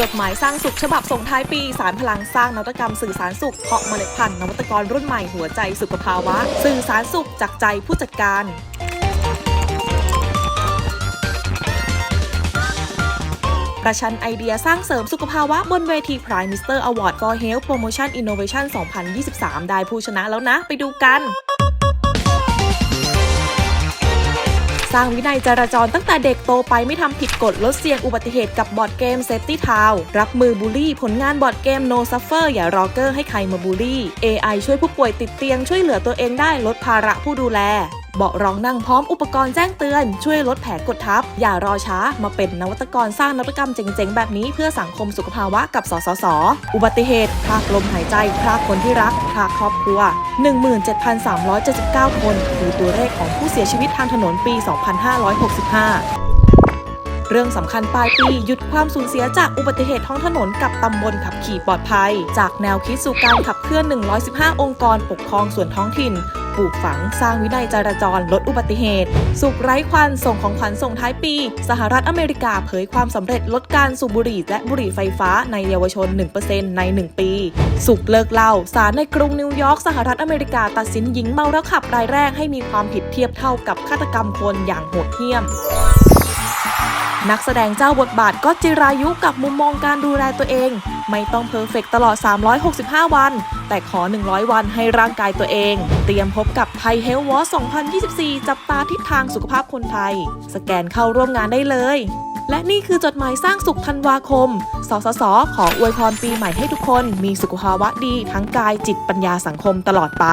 จดหมายสร้างสุขฉบับส่งท้ายปี สารพลังสร้างนวัตกรรมสื่อสารสุขเพาะเมล็ดพันธุ์นวัตกรรุ่นใหม่หัวใจสุขภาวะ สื่อสารสุขจากใจผู้จัดการประชันไอเดียสร้างเสริมสุขภาวะบนเวที Prime Minister Award for Health Promotion Innovation 2023 ได้ผู้ชนะแล้วนะ ไปดูกัน สร้างวินัยจราจรตั้งแต่เด็กโตไปไม่ทำผิดกฎลดเสี่ยงอุบัติเหตุกับบอร์ดเกม Safety Town รับมือบูลลี่ ผลงานบอร์ดเกม No Suffer อย่ารอเกอร์ให้ใครมาบูลลี่ AI ช่วยผู้ป่วยติดเตียงช่วยเหลือตัวเองได้ลดภาระผู้ดูแลเบาะรองนั่งพร้อมอุปกรณ์แจ้งเตือน ช่วยลดแผลกดทับ อย่ารอช้ามาเป็นนวัตกรสร้างนวัตกรรมเจ๋งๆ แบบนี้เพื่อสังคมสุขภาวะกับสสส อุบัติเหตุพากลมหายใจพากคนที่รักพากครอบครัว 17,379 คนคือตัวเลขของผู้เสียชีวิตทางถนนปี 2565เรื่องสำคัญปลายปีหยุดความสูญเสียจากอุบัติเหตุท้องถนนกับตำบลขับขี่ปลอดภัย จากแนวคิดสู่การขับเคลื่อน 115 องค์กรปกครองส่วนท้องถิ่น ปลูกฝังสร้างวินัยจราจรลดอุบัติเหตุ สุกไร้ควันส่งของขวัญส่งท้ายปี สหรัฐอเมริกาเผยความสำเร็จลดการสูบบุหรี่และบุหรี่ไฟฟ้าในเยาวชน 1%ใน 1 ปี สุกเลิกเหล้าศาลในกรุงนิวยอร์กสหรัฐอเมริกาตัดสินหญิงเมาแล้วขับรายแรกให้มีความผิดเทียบเท่ากับฆาตกรรมคนอย่างโหดเหี้ยม นักแสดงเจ้าบทบาทก็จิรายุกับมุมมองการดูแลตัวเอง ไม่ต้องเพอร์เฟกตลอด 365 วัน แต่ขอ 100 วันให้ร่างกายตัวเอง เตรียมพบกับไทยเฮลวอร์2024 จับตาทิศทางสุขภาพคนไทย สแกนเข้าร่วมงานได้เลย และนี่คือจดหมายสร้างสุขธันวาคม สสส ขออวยพรปีใหม่ให้ทุกคน มีสุขภาวะดีทั้งกายจิตปัญญาสังคมตลอดไป